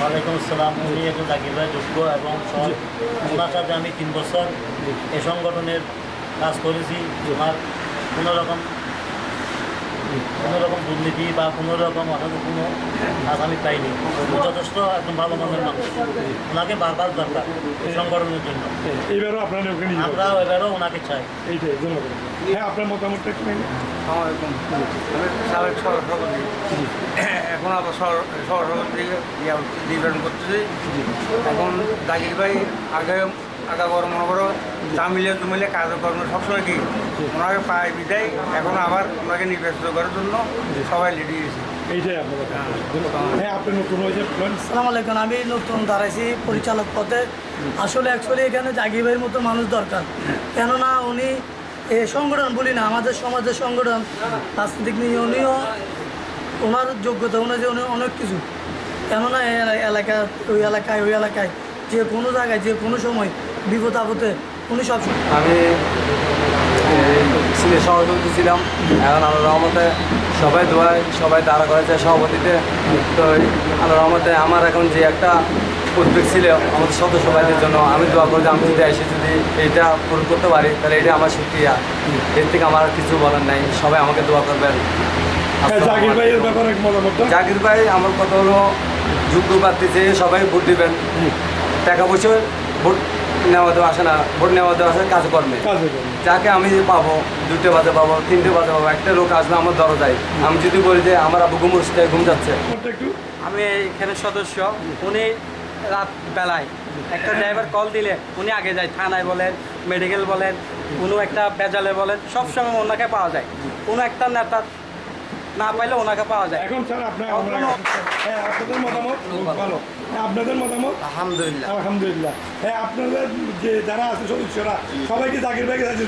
ওয়ালাইকুম আসসালাম। উনি একজন জাকির ভাই যোগ্য এবং। ওনার সাথে আমি তিন বছর এই সংগঠনের কাজ করেছি। ওনার কোনো রকম কোনো রকম দুর্নীতি বা কোনো রকম অসাধু কোনো আমি পাইনি। যথেষ্ট একদম ভালো মনের মানুষ। ওনাকে বারবার দরকার এই সংগঠনের জন্য। এইবারও আপনারা ওখানে। আমরা এবারও ওনাকে চাই। এইটাই হ্যাঁ আপনার মতামতটা একটু নিন। আসসালামাইকুম আমি সাবেক সহসভাপতি। এখন আবার সহসভাপতি নির্বাচন করতেছি। এখন জাকির ভাই আগে আগা বড় মনে করো তামিলে তুমিলে কাজকর্ম সবসময় কি? ওনাকে পায় বিদায় এখন আবার ওনাকে নির্বাচিত করার জন্য সবাই লেডি গেছে এইটাই আপনার হ্যাঁ আপনি হয়েছে আলাইকুম আমি নতুন দাঁড়াইছি পরিচালক পদে। আসলে অ্যাকচুয়ালি এখানে জাগিবের মতো মানুষ দরকার। কেননা উনি এ সংগঠন বলি না আমাদের সমাজের সংগঠন রাজনীতিক নিয়ে উনিও ওনার যোগ্যতা অনুযায়ী উনি অনেক কিছু। কেননা এই এলাকা ওই এলাকায় ওই এলাকায় যে কোনো জায়গায় যে কোনো সময় বিপদ আপদে উনি সব আমি সিলেট সভাপতি ছিলাম। এখন আল্লাহ রহমতে সবাই দোয়ায় সবাই তারা করেছে সভাপতিতে। তো আল্লাহ রহমতে আমার এখন যে একটা উদ্বেগ ছিল আমাদের সদস্য ভাইদের জন্য আমি দোয়া করি যে আমি যদি এসে যদি এইটা পূরণ করতে পারি তাহলে এটা আমার সুক্রিয়া এর থেকে আমার আর কিছু বলার নাই। সবাই আমাকে দোয়া করবেন। হ্যাঁ জাকির ভাইয়ের ব্যাপারে জাকির ভাই আমার কথা হলো যোগ্য প্রার্থী যে সবাই ভোট দিবেন। টাকা পয়সা ভোট নেওয়া দেওয়া আসে না ভোট নেওয়া দেওয়া আসে কাজকর্মে। কাজে যাকে আমি পাবো দুটো বাজে পাবো তিনটে বাজে পাবো একটা লোক আসবে আমার দরজায়। আমি যদি বলি যে আমার আবু ঘুম যাচ্ছে। ব্যাপারটা একটু? আমি এখানে সদস্য উনি রাত বেলায় একটা ড্রাইভার কল দিলে উনি আগে যায় থানায় বলেন মেডিকেল বলেন কোনো একটা বেজালে বলেন সবসময় ওনাকে পাওয়া যায়। কোনো একটা নেতা না পাইলে ওনাকে পাওয়া যায়। এখন স্যার আপনার হ্যাঁ আপনাদের মতামত? ভালো। হ্যাঁ আপনাদের মতামত? আলহামদুলিল্লাহ। আলহামদুলিল্লাহ। হ্যাঁ আপনাদের যে যারা আছে সদস্যরা সবাইকে জাকির ভাইকে চাইছে